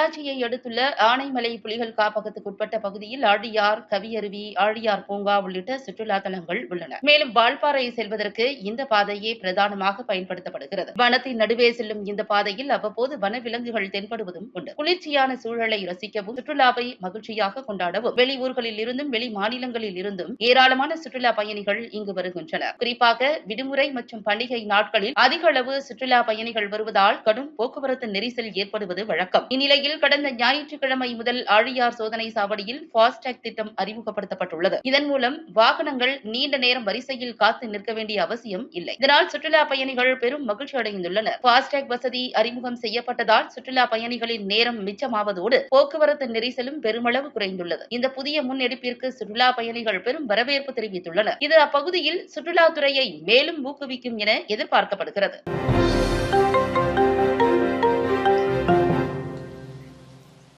பொள்ளாச்சியை அடுத்துள்ள ஆனைமலை புலிகள் காப்பகத்துக்குட்பட்ட பகுதியில் ஆழியார் கவியருவி ஆழியார் பூங்கா உள்ளிட்ட சுற்றுலா தலங்கள் உள்ளன. மேலும் வால்பாறை செல்வதற்கு இந்த பாதையே பிரதானமாக பயன்படுத்தப்படுகிறது. வனத்தின் நடுவே செல்லும் இந்த பாதையில் அவ்வப்போது வனவிலங்குகள் தென்படுவதும் உண்டு. குளிர்ச்சியான சூழலை ரசிக்கவும் சுற்றுலாவை மகிழ்ச்சியாக கொண்டாடவும் வெளியூர்களில் இருந்தும் வெளி மாநிலங்களில் இருந்தும் ஏராளமான சுற்றுலா பயணிகள் இங்கு வருகின்றனர். குறிப்பாக விடுமுறை மற்றும் பண்டிகை நாட்களில் அதிக அளவு சுற்றுலா பயணிகள் வருவதால் கடும் போக்குவரத்து நெரிசல் ஏற்படுவது வழக்கம். இந்நிலையில் கடந்த ஞாயிற்றுக்கிழமை முதல் ஆழியார் சோதனை சாவடியில் ஃபாஸ்டேக் திட்டம் அறிமுகப்படுத்தப்பட்டுள்ளது. இதன் மூலம் வாகனங்கள் நீண்ட நேரம் வரிசையில் காத்து நிற்க வேண்டிய அவசியம் இல்லை. இதனால் சுற்றுலா பயணிகள் பெரும் மகிழ்ச்சி அடைந்துள்ளனர். ஃபாஸ்டேக் வசதி அறிமுகம் செய்யப்பட்டதால் சுற்றுலா பயணிகளின் நேரம் மிச்சமாவதோடு போக்குவரத்து நெரிசலும் பெருமளவு குறைந்துள்ளது. இந்த புதிய முன்னெடுப்பிற்கு சுற்றுலா பயணிகள் பெரும் வரவேற்பு தெரிவித்துள்ளனர். இது அப்பகுதியில் சுற்றுலாத்துறையை மேலும் ஊக்குவிக்கும் என எதிர்பார்க்கப்படுகிறது.